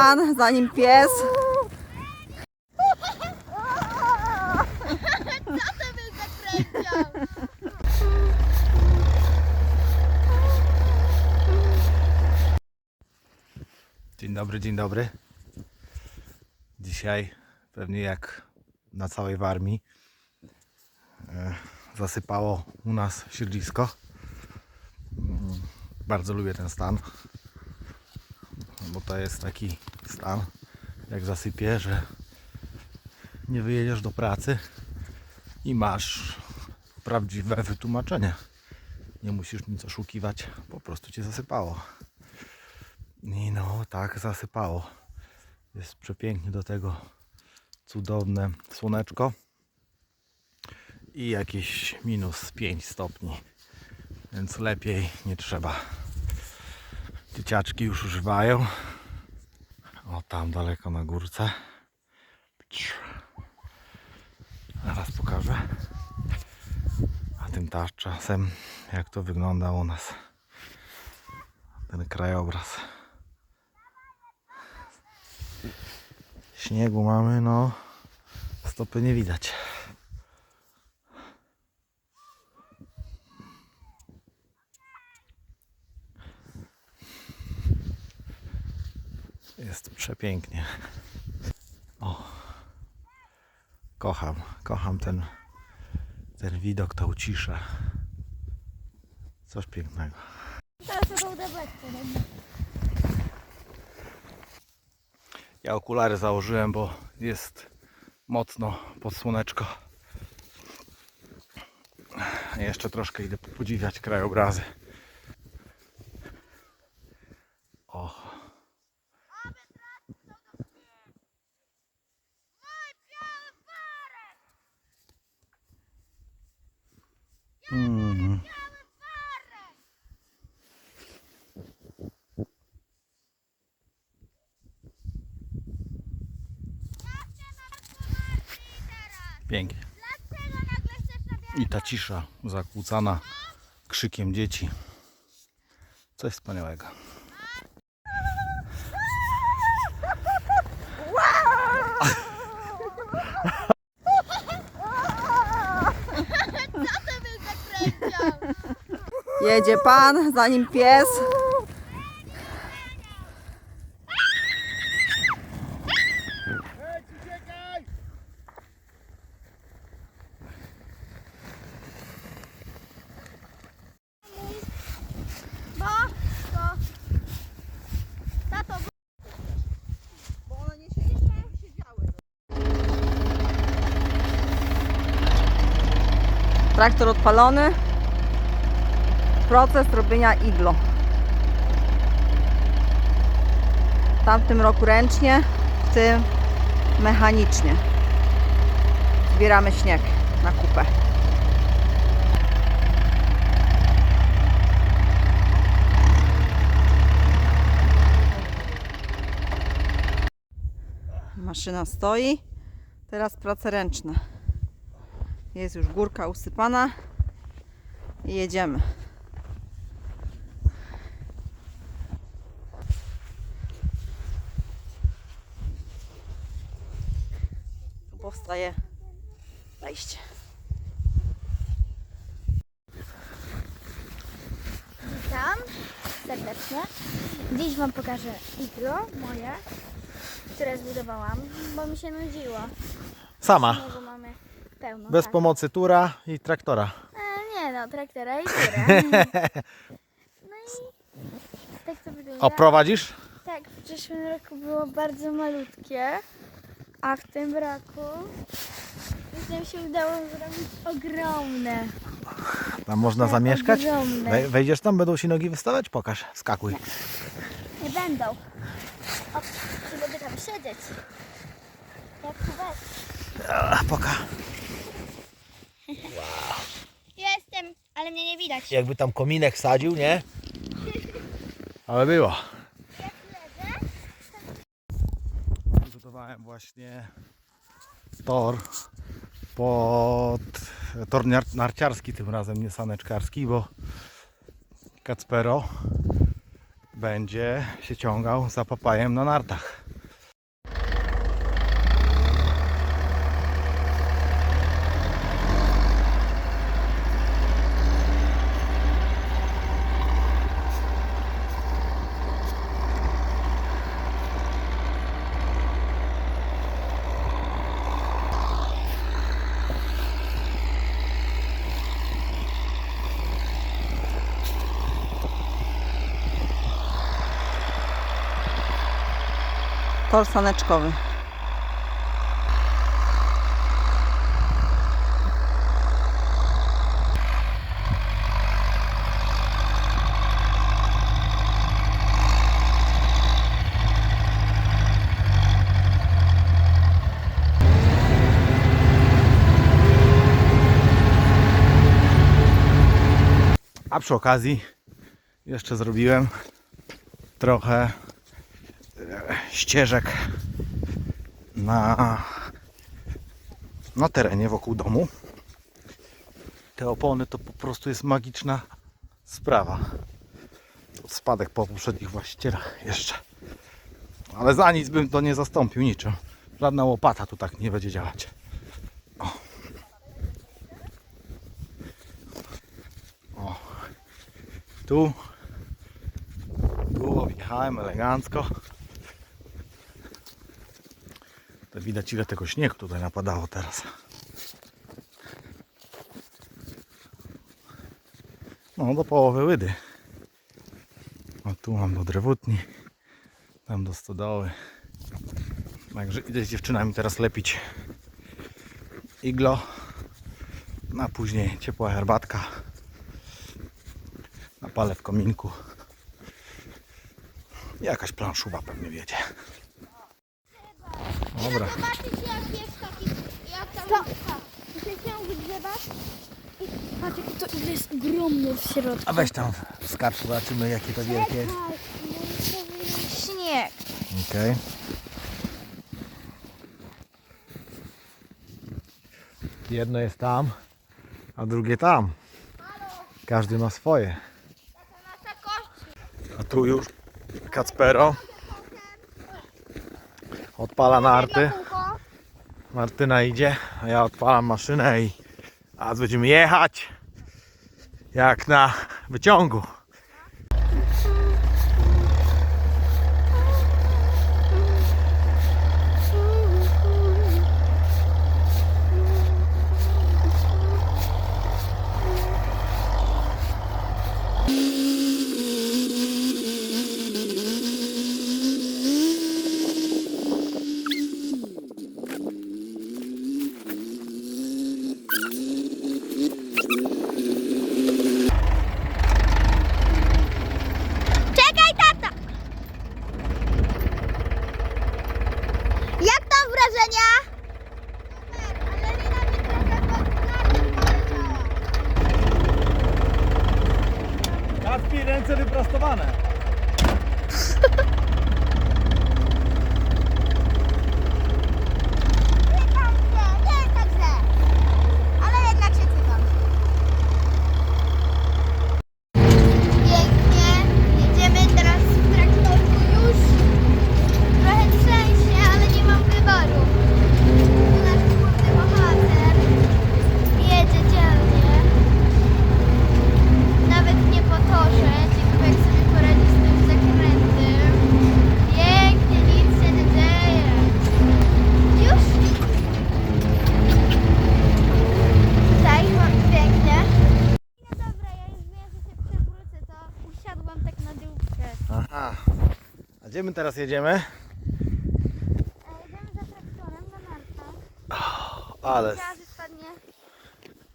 pan, za nim pies. Dzień dobry, dzień dobry. Dzisiaj pewnie jak na całej Warmii e, zasypało u nas siedlisko. Mm, Bardzo lubię ten stan, bo to jest taki stan, jak zasypie, że nie wyjedziesz do pracy i masz prawdziwe wytłumaczenie. Nie musisz nic oszukiwać, po prostu cię zasypało. I no, tak zasypało. Jest przepięknie do tego cudowne słoneczko i jakieś minus 5 stopni, więc lepiej nie trzeba. Dzieciaczki już używają. O, tam daleko na górce. Zaraz pokażę. A tymczasem jak to wygląda u nas. Ten krajobraz. Śniegu mamy, no stopy nie widać. Jest przepięknie. O. Kocham, kocham ten, ten widok, tą ciszę. Coś pięknego. Ja okulary założyłem, bo jest mocno pod słoneczko. Jeszcze troszkę idę podziwiać krajobrazy. Mm. Pięknie. I ta cisza zakłócana krzykiem dzieci. Coś wspaniałego. Jedzie pan, za nim pies. Traktor odpalony. Proces robienia iglo. W tamtym roku ręcznie, w tym mechanicznie. Zbieramy śnieg na kupę. Maszyna stoi. Teraz prace ręczne. Jest już górka usypana. I jedziemy. Powstaje wejście. witam serdecznie. Dziś Wam pokażę iglo moje, które zbudowałam, bo mi się nudziło. Sama. Śniegu mamy pełno. Bez tak. pomocy tura i traktora. E, nie no, traktora i tyle. No i tak to wygląda. O, prowadzisz? Tak, w zeszłym roku było bardzo malutkie, a w tym roku już nam się udało zrobić ogromne. Tam można Tak, zamieszkać? ogromne. Wej- Wejdziesz tam, będą ci nogi wystawać? Pokaż, skakuj. Nie będą. O, nie będę tam siedzieć. Jak tu wejść? A, poka. Jestem, ale mnie nie widać. Jakby tam kominek sadził, nie? Ale było. Właśnie tor pod tor nar- narciarski tym razem, nie saneczkarski, bo Kacpero będzie się ciągał za papajem na nartach. Tor saneczkowy. A przy okazji jeszcze zrobiłem trochę ścieżek na, na terenie wokół domu. Te opony to po prostu jest magiczna sprawa. Spadek po poprzednich właścicielach jeszcze. Ale za nic bym to nie zastąpił niczym. Żadna łopata tu tak nie będzie działać. O. O. Tu tu objechałem elegancko. Widać ile tego śniegu tutaj napadało teraz. No do połowy łydy. O tu mam do drewutni. Tam do stodoły. Także idę z dziewczynami teraz lepić iglo. A później ciepła herbatka. Napalę w kominku. Jakaś planszuwa pewnie wiedzie. Dobra. Zobaczycie jak jest taki, jak tam Muszę się wygrzebać. I patrz jakie to ile jest ogromne w środku. A weź tam skarb, zobaczymy jakie to wielkie jest. Śnieg. Okej. Jedno jest tam, a drugie tam. Każdy ma swoje. Nasza kość. A tu już Kacpero odpala narty. Martyna idzie, a ja odpalam maszynę i a będziemy jechać jak na wyciągu. Czekaj, tata! Jak tam wrażenia? Ale Lina mi trochę poleciała. Kacpi, ręce wyprostowane. Cykam się, nie jest tak źle. Ale jednak się cykam. Pięknie. Jedziemy teraz w traktorku już. Trochę trzęsie, ale nie mam wyboru. Tu nasz główny bohater jedzie dzielnie. Nawet nie po torze. Ciekawe jak sobie poradzi z tym zakrętem. Pięknie, nic się nie dzieje. Już? Tak, mam pięknie. No dobra, ja już wiem, że się przewrócę, to usiadłam tak na dółkę. Aha. A gdzie my teraz jedziemy? Jedziemy za traktorem na nartach. Ale spadnie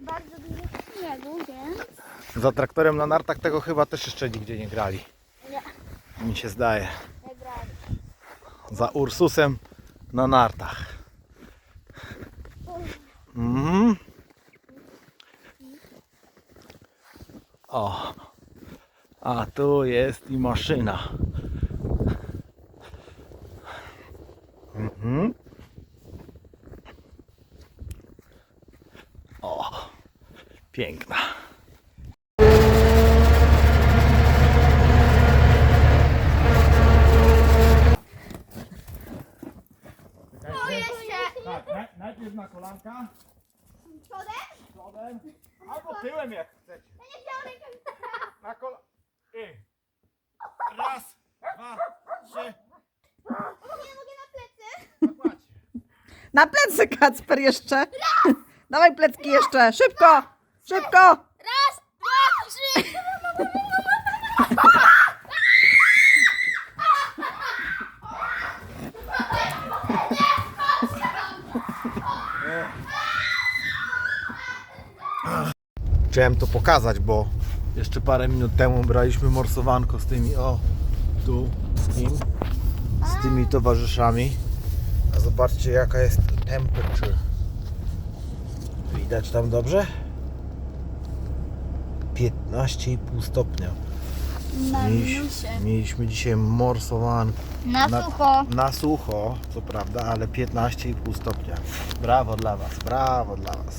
bardzo dużo śniegu, więc... za traktorem na nartach tego chyba też jeszcze nigdzie nie grali. Nie. Mi się zdaje. Nie grali. Za Ursusem na nartach. Mhm. O. A tu jest i maszyna. Mhm. O. Piękna. Na plecy, Kacper, jeszcze. Raz, Dawaj plecki jeszcze. Szybko, szybko. raz, dwa, trzy. Chciałem to pokazać, bo jeszcze parę minut temu braliśmy morsowanko z tymi, o, tu, z kim, z tymi towarzyszami. Zobaczcie jaka jest temperature. Widać tam dobrze? 15,5 stopnia. Na Mieliś, minusie. mieliśmy dzisiaj morsowanko. Na Na- sucho. Na sucho, co prawda, ale 15,5 stopnia. Brawo dla Was, brawo dla Was.